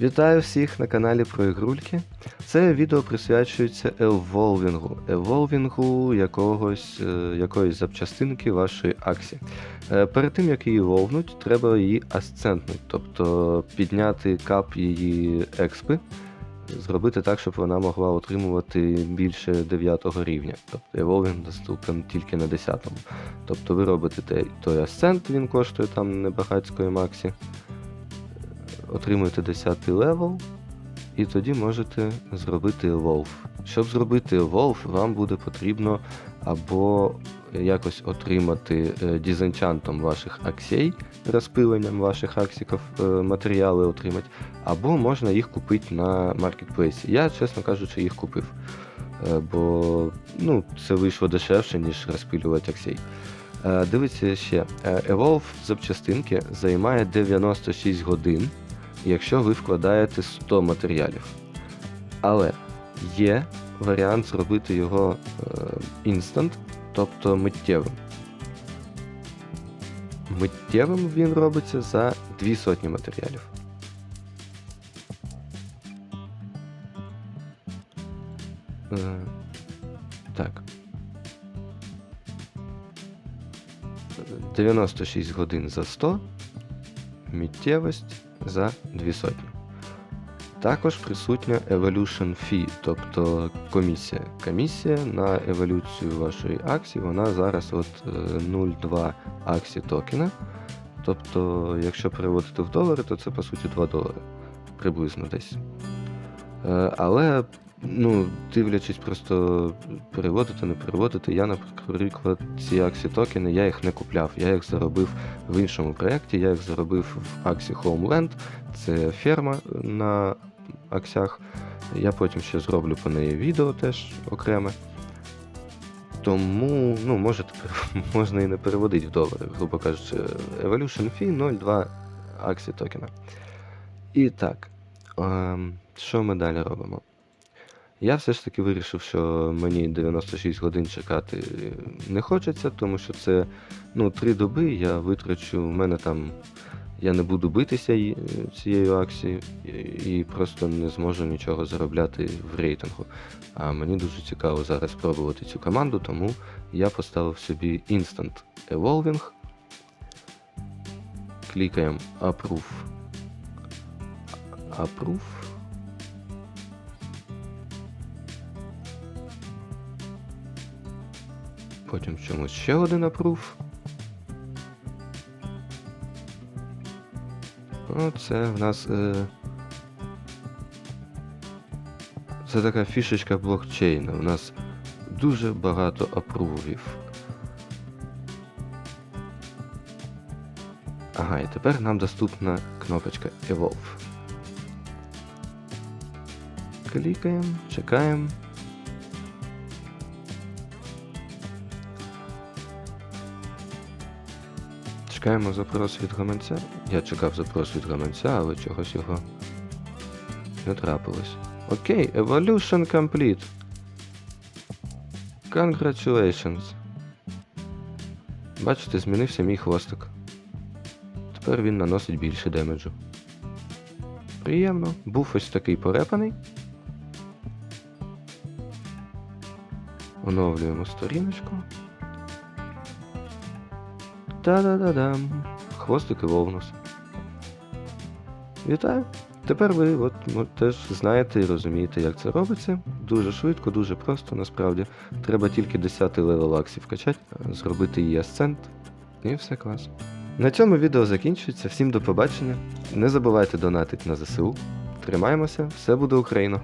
Вітаю всіх на каналі про ігрульки. Це відео присвячується еволвінгу, еволвінгу якогось, е, якоїсь запчастинки вашої аксі. Е, Перед тим як її вовнуть, треба її асцентнути, тобто підняти кап її експи, зробити так, щоб вона могла отримувати більше 9 рівня. Тобто еволвінг доступен тільки на 10. Тобто ви робите той асцент, він коштує там небагацької максі отримуєте 10 левел, і тоді можете зробити Evolve. Щоб зробити Evolve, вам буде потрібно або якось отримати е, дізенчантом ваших аксій, розпиленням ваших аксиків е, матеріали отримати, або можна їх купити на маркетплейсі. Я, чесно кажучи, їх купив. Е, Бо ну, це вийшло дешевше, ніж розпилювати аксій. Дивіться ще, Evolve запчастинки займає 96 годин, якщо ви вкладаєте 100 матеріалів. Але є варіант зробити його інстант, тобто миттєвим. Миттєвим він робиться за 2 сотні матеріалів. Е, Так. 96 годин за 100, миттєвість за 2 сотні. Також присутня Evolution Fee, тобто комісія. Комісія на еволюцію вашої акції, вона зараз от е, 0,2 акції токена. Тобто, якщо переводити в долари, то це по суті 2 долари. Приблизно десь. Е, Але, ну, дивлячись, просто переводити, не переводити, я, наприклад, ці аксі токени, я їх не купляв. Я їх заробив в іншому проєкті, я їх заробив в Аксі Homeland. Це ферма на аксях. Я потім ще зроблю по неї відео теж окреме. Тому, ну, можете, можна і не переводити в долари, грубо кажучи, Evolution Fee 0,2 аксі токена. І так, ем, що ми далі робимо? Я все ж таки вирішив, що мені 96 годин чекати не хочеться, тому що це ну, 3 доби я витрачу, в мене там я не буду битися цією акцією і просто не зможу нічого заробляти в рейтингу. А мені дуже цікаво зараз спробувати цю команду, тому я поставив собі Instant Evolving. Клікаємо Approve. Approve. Потім чомусь ще один approve. Оце в нас. Е... Це така фішечка блокчейна. У нас дуже багато апрувів. Ага, і тепер нам доступна кнопочка Evolve. Клікаємо, чекаємо. Чекаємо запрос від гаманця. Я чекав запрос від гаманця, але чогось його не трапилось. Окей, Evolution Complete. Congratulations. Бачите, змінився мій хвостик. Тепер він наносить більше демеджу. Приємно. Був ось такий порепаний. Оновлюємо сторіночку. Та-да-да-дам. Хвостик і вовнус. Вітаю! Тепер ви от, ну, теж знаєте і розумієте, як це робиться. Дуже швидко, дуже просто насправді. Треба тільки 10 левел аксів качати, зробити її асцент, і все клас. На цьому відео закінчується. Всім до побачення. Не забувайте донатити на ЗСУ. Тримаємося, все буде Україна!